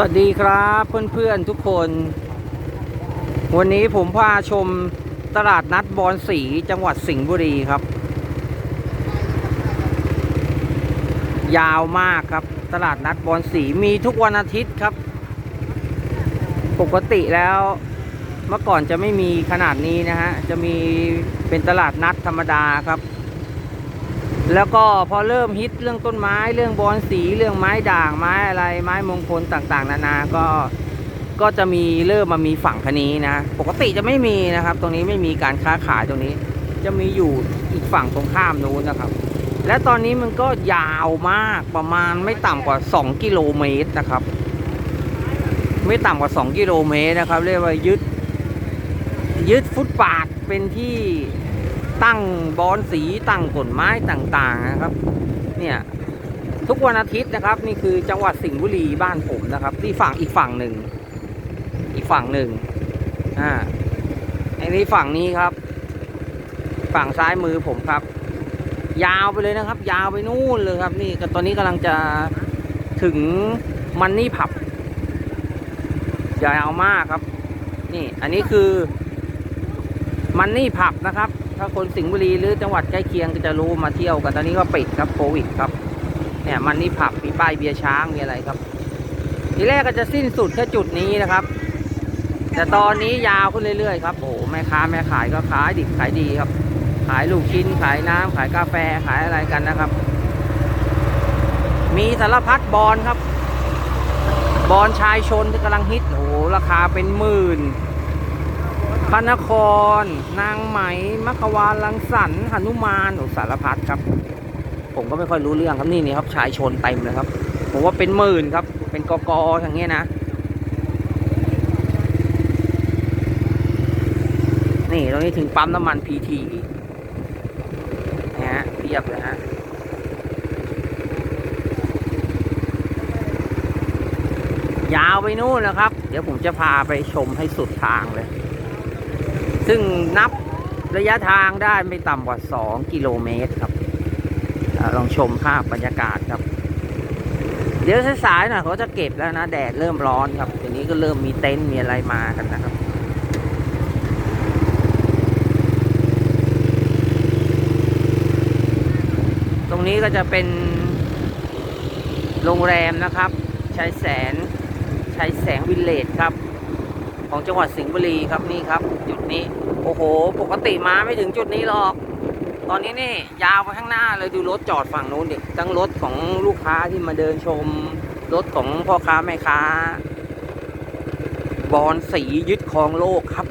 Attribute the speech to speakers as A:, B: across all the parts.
A: สวัสดีครับเพื่อนๆทุกคน วันนี้ผมพาชมตลาดนัดบอนสีจังหวัดสิงห์บุรีครับ ยาวมากครับ ตลาดนัดบอนสีมีทุกวันอาทิตย์ครับ ปกติแล้วเมื่อก่อนจะไม่มีขนาดนี้นะฮะ จะมีเป็นตลาดนัดธรรมดาครับ แล้วก็พอเริ่มฮิตเรื่องต้นไม้เรื่องบอนสีเรื่องไม้ด่างไม้อะไรไม้มงคลต่างๆ นานาก็ก็จะมีเริ่มมามีฝั่งคนี้นะ ปกติจะไม่มีนะครับ ตรงนี้ไม่มีการค้าขายตรงนี้ จะมีอยู่อีกฝั่งตรงข้ามนู้นนะครับ และตอนนี้มันก็ยาวมากประมาณไม่ต่ำกว่า 2 กิโลเมตรนะครับ ไม่ต่ำกว่า 2 กิโลเมตรนะครับ เรียกว่ายึดยึดฟุตบาทเป็นที่ ตั้งบอนสีตั้งต้นไม้ต่างๆนะครับ เนี่ยทุกวันอาทิตย์นะครับ นี่คือจังหวัดสิงห์บุรีบ้านผมนะครับที่ฝั่งอีกฝั่งหนึ่ง อีกฝั่งหนึ่งอ่าอันนี้ฝั่งนี้ครับ ฝั่งซ้ายมือผมครับ ยาวไปเลยนะครับ ยาวไปนู่นเลยครับ นี่ก็ตอนนี้กำลังจะถึงมันนี่ผับยาวมากครับ นี่อันนี้คือ มันนี่ผับนะครับ ถ้าคนสิงห์บุรีหรือจังหวัดใกล้เคียงก็จะรู้มาเที่ยวกันตอนนี้ก็ปิดครับโควิดครับเนี่ยมันนี่ผับมีป้ายเบียร์ช้างมีอะไรครับ ทีแรกก็จะสิ้นสุดแค่จุดนี้นะครับ แต่ตอนนี้ยาวขึ้นเรื่อยๆครับโอ้โหแม่ค้าแม่ขายก็ขายดิบขายดีครับ ขายลูกชิ้นขายน้ำขายกาแฟขายอะไรกันนะครับ มีสารพัดบอลครับ บอลชายชนที่กำลังฮิตโอ้โหราคาเป็นหมื่น พระนคร นางไหมมัควานลังสันหนุมานอ้สารพัดครับ ผมก็ไม่ค่อยรู้เรื่องครับนี่นี่ครับชายชนเต็มเลยครับ ผมว่าเป็นหมื่นครับ เป็นกกอย่างเงี้ยนะ นี่ตรงนี้ถึงปั๊มน้ำมันพีทีนะฮะเพียบเลยฮะยาวไปนู่นนะครับ เดี๋ยวผมจะพาไปชมให้สุดทางเลย ซึ่งนับระยะทางได้ไม่ต่ำกว่า 2 กิโลเมตรครับอลองชมภาพบรรยากาศครับ เดี๋ยวสายๆหน่อยเขาจะเก็บแล้วนะ แดดเริ่มร้อนครับทีนี้ก็เริ่มมีเต็นท์มีอะไรมากันนะครับตรงนี้ก็จะเป็นโรงแรมนะครับชายแสนชายแสงวิลเลจครับ ของจังหวัดสิงห์บุรีครับนี่ครับ จุดนี้ โอ้โห ปกติมาไม่ถึงจุดนี้หรอก ตอนนี้นี่ยาวไปข้างหน้าเลยดูรถจอดฝั่งนู้นดิทั้งรถของลูกค้าที่มาเดินชม รถของพ่อค้าแม่ค้า บอลสียึดครองโลกครับ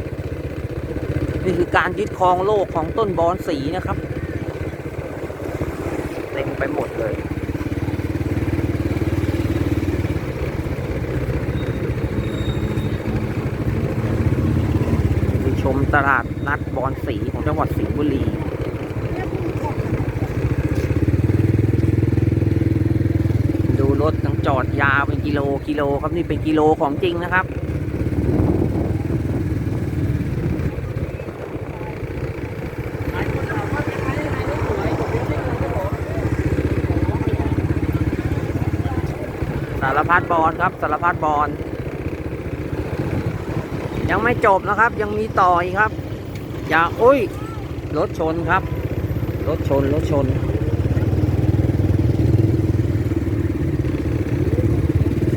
A: นี่คือการยึดครองโลกของต้นบอลสีนะครับเต็มไปหมดเลย ไปช มตลาดนัดบอนสีของจังหวัดสิงห์บุรีดูรถทั้งจอดยาวเป็นกิโลกิโลครับนี่เป็นกิโลของจริงนะครับสารพัดบอลครับสารพัดบอล ยังไม่จบนะครับ ยังมีต่ออีกครับ อย่าอุ้ยรถชนครับ รถชนรถชน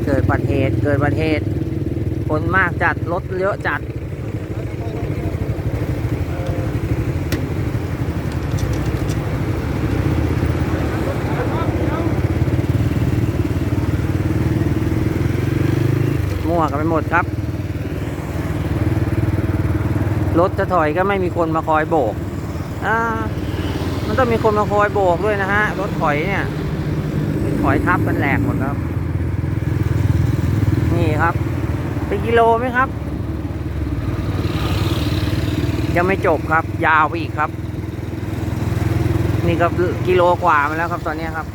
A: เกิดอุบัติเหตุเกิดอุบัติเหตุคนมากจัดรถเยอะจัดมั่วกันไปหมดครับ รถจะถอยก็ไม่มีคนมาคอยโบกอ่ามันต้องมีคนมาคอยโบกด้วยนะฮะ รถถอยเนี่ยถอยทับกันแหลกหมดแล้วนี่ครับ เป็นกิโลไหมครับ ยังไม่จบครับ ยาวไปอีกครับ นี่ก็กิโลกว่ามาแล้วครับตอนนี้ครับ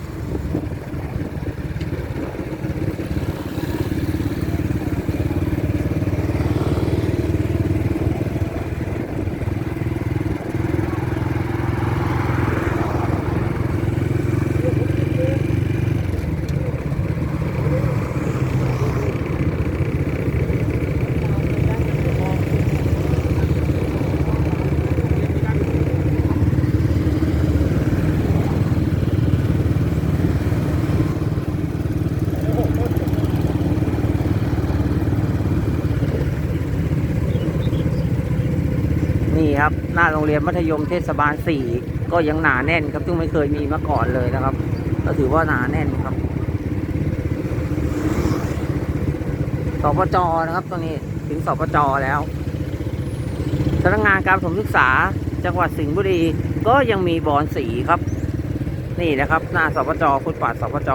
A: นี่ครับ หน้าโรงเรียนมัธยมเทศบาล 4 ก็ยังหนาแน่นครับซึ่งไม่เคยมีมาก่อนเลยนะครับ ก็ถือว่าหนาแน่นครับสปจนะครับตอนนี้ถึงสปจแล้วสำนักงานการประถมศึกษาจังหวัดสิงห์บุรีก็ยังมีบอนสีครับ นี่นะครับ หน้าสปจฟุตปาดสปจ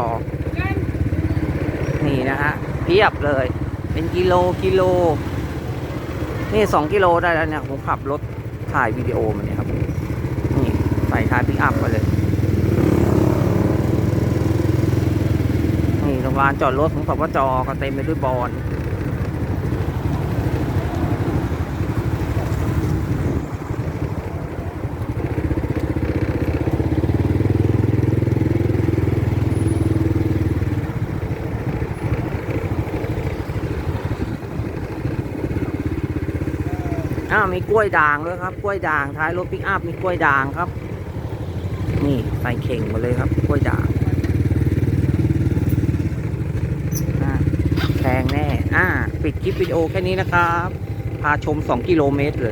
A: นี่นะฮะเพียบเลย เป็นกิโลกิโล นี่สองกิโลได้แล้วเนี่ยผมขับรถถ่ายวิดีโอมันเนี่ยครับ นี่ใส่ท้ายปิกอัพไปเลย นี่โรงพยาบาลจอดรถของสปจก็เต็มไปด้วยบอล อ้ามีกล้วยด่างด้วยครับ กล้วยด่างท้ายรถปิกอัพมีกล้วยด่างครับ นี่ใส่เข่งมาเลยครับ กล้วยด่างแพงแน่ อ่า ปิดคลิปวิดีโอแค่นี้นะครับ พาชม 2 กิโลเมตรเลย